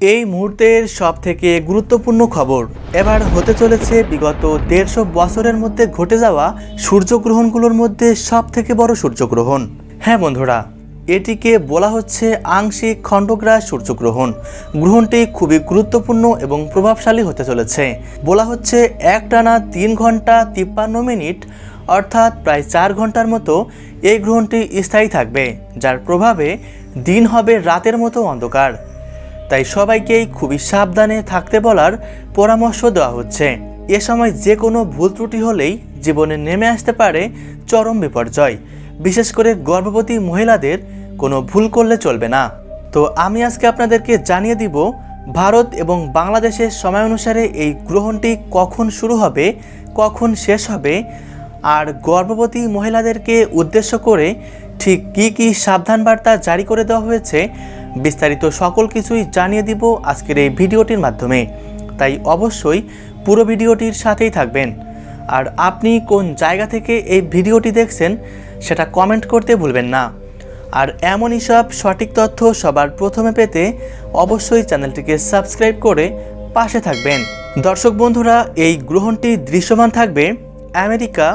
এই মুহূর্তের সব থেকে গুরুত্বপূর্ণ খবর। এবার হতে চলেছে বিগত দেড়শো বছরের মধ্যে ঘটে যাওয়া সূর্যগ্রহণগুলোর মধ্যে সব থেকে বড় সূর্যগ্রহণ। হ্যাঁ বন্ধুরা, এটিকে বলা হচ্ছে আংশিক খণ্ডগ্রাস সূর্যগ্রহণ। গ্রহণটি খুবই গুরুত্বপূর্ণ এবং প্রভাবশালী হতে চলেছে। বলা হচ্ছে একটানা তিন ঘণ্টা তিপ্পান্ন মিনিট, অর্থাৎ প্রায় চার ঘণ্টার মতো এই গ্রহণটি স্থায়ী থাকবে, যার প্রভাবে দিন হবে রাতের মতো অন্ধকার। তাই সবাইকেই খুবই সাবধানে থাকতে বলার পরামর্শ দেওয়া হচ্ছে। এ সময় যে কোনো ভুল ত্রুটি হলেই জীবনে নেমে আসতে পারে চরম বিপর্যয়। বিশেষ করে গর্ভবতী মহিলাদের কোনো ভুল করলে চলবে না। তো আমি আজকে আপনাদেরকে জানিয়ে দিব, ভারত এবং বাংলাদেশের সময় অনুসারে এই গ্রহণটি কখন শুরু হবে, কখন শেষ হবে, আর গর্ভবতী মহিলাদেরকে উদ্দেশ্য করে ঠিক কী কী সাবধান বার্তা জারি করে দেওয়া হয়েছে বিস্তারিত সকল কিছুই জানিয়ে দিব আজকের এই ভিডিওটির মাধ্যমে। তাই অবশ্যই পুরো ভিডিওটির সাথেই থাকবেন। আর আপনি কোন জায়গা থেকে এই ভিডিওটি দেখছেন, সেটা কমেন্ট করতে ভুলবেন না। আর এমনই সব সঠিক তথ্য সবার প্রথমে পেতে অবশ্যই চ্যানেলটিকে সাবস্ক্রাইব করে পাশে থাকবেন। দর্শক বন্ধুরা, এই গ্রহণটি দৃশ্যমান থাকবে আমেরিকা,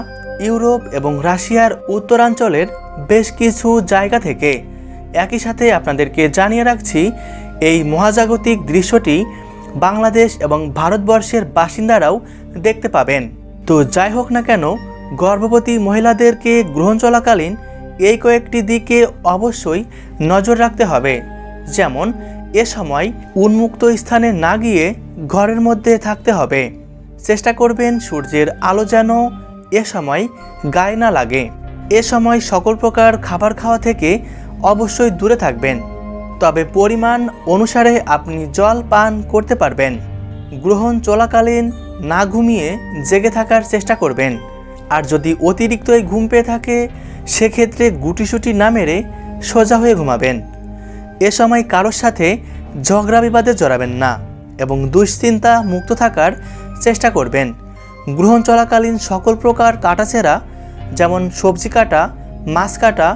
ইউরোপ এবং রাশিয়ার উত্তরাঞ্চলের বেশ কিছু জায়গা থেকে। একই সাথে আপনাদেরকে জানিয়ে রাখছি, এই মহাজাগতিক দৃশ্যটি বাংলাদেশ এবং ভারতবর্ষের বাসিন্দারাও দেখতে পাবেন। তো যাই হোক না কেন, গর্ভবতী মহিলাদেরকে গ্রহণ চলাকালীন এই কয়েকটি দিকে অবশ্যই নজর রাখতে হবে। যেমন, এ সময় উন্মুক্ত স্থানে না গিয়ে ঘরের মধ্যে থাকতে হবে। চেষ্টা করবেন সূর্যের আলো যেন এ সময় গায়ে না লাগে। এ সময় সকল প্রকার খাবার খাওয়া থেকে অবশ্যই দূরে থাকবেন। তবে পরিমাণ অনুসারে আপনি জল পান করতে পারবেন। গ্রহণ চলাকালীন না ঘুমিয়ে জেগে থাকার চেষ্টা করবেন। আর যদি অতিরিক্তই ঘুম পেয়ে থাকে, সেক্ষেত্রে গুটিসুটি না মেরে সোজা হয়ে ঘুমাবেন। এ সময় কারোর সাথে ঝগড়া বিবাদে জড়াবেন না এবং দুশ্চিন্তা মুক্ত থাকার চেষ্টা করবেন। গ্রহণ চলাকালীন সকল প্রকার কাটাছেঁড়া যেমন সবজি কাটা, মাছ কাটা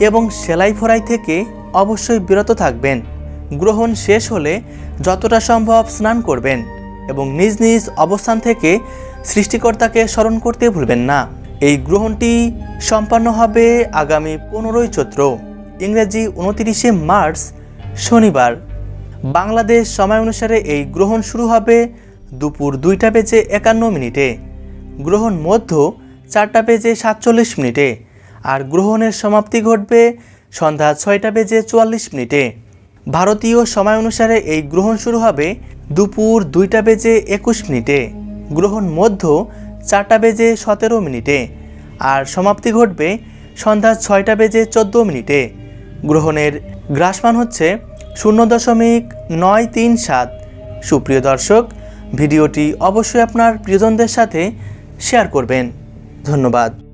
এবং সেলাই ফোড়াই থেকে অবশ্যই বিরত থাকবেন। গ্রহণ শেষ হলে যতটা সম্ভব স্নান করবেন এবং নিজ নিজ অবস্থান থেকে সৃষ্টিকর্তাকে স্মরণ করতে ভুলবেন না। এই গ্রহণটি সম্পন্ন হবে আগামী পনেরোই চৈত্র, ইংরেজি উনতিরিশে মার্চ, শনিবার। বাংলাদেশ সময় অনুসারে এই গ্রহণ শুরু হবে দুপুর দুইটা বেজে একান্ন মিনিটে। গ্রহণ মধ্য চারটা বেজে সাতচল্লিশ মিনিটে। আর গ্রহণের সমাপ্তি ঘটবে সন্ধ্যা ছয়টা বেজে চুয়াল্লিশ মিনিটে। ভারতীয় সময় অনুসারে এই গ্রহণ শুরু হবে দুপুর দুইটা বেজে একুশ মিনিটে। গ্রহণ মধ্য চারটা বেজে সতেরো মিনিটে। আর সমাপ্তি ঘটবে সন্ধ্যা ছয়টা বেজে চোদ্দ মিনিটে। গ্রহণের গ্রাসমান হচ্ছে শূন্য দশমিক নয় তিন সাত। সুপ্রিয় দর্শক, ভিডিওটি অবশ্যই আপনার প্রিয়জনদের সাথে শেয়ার করবেন। ধন্যবাদ।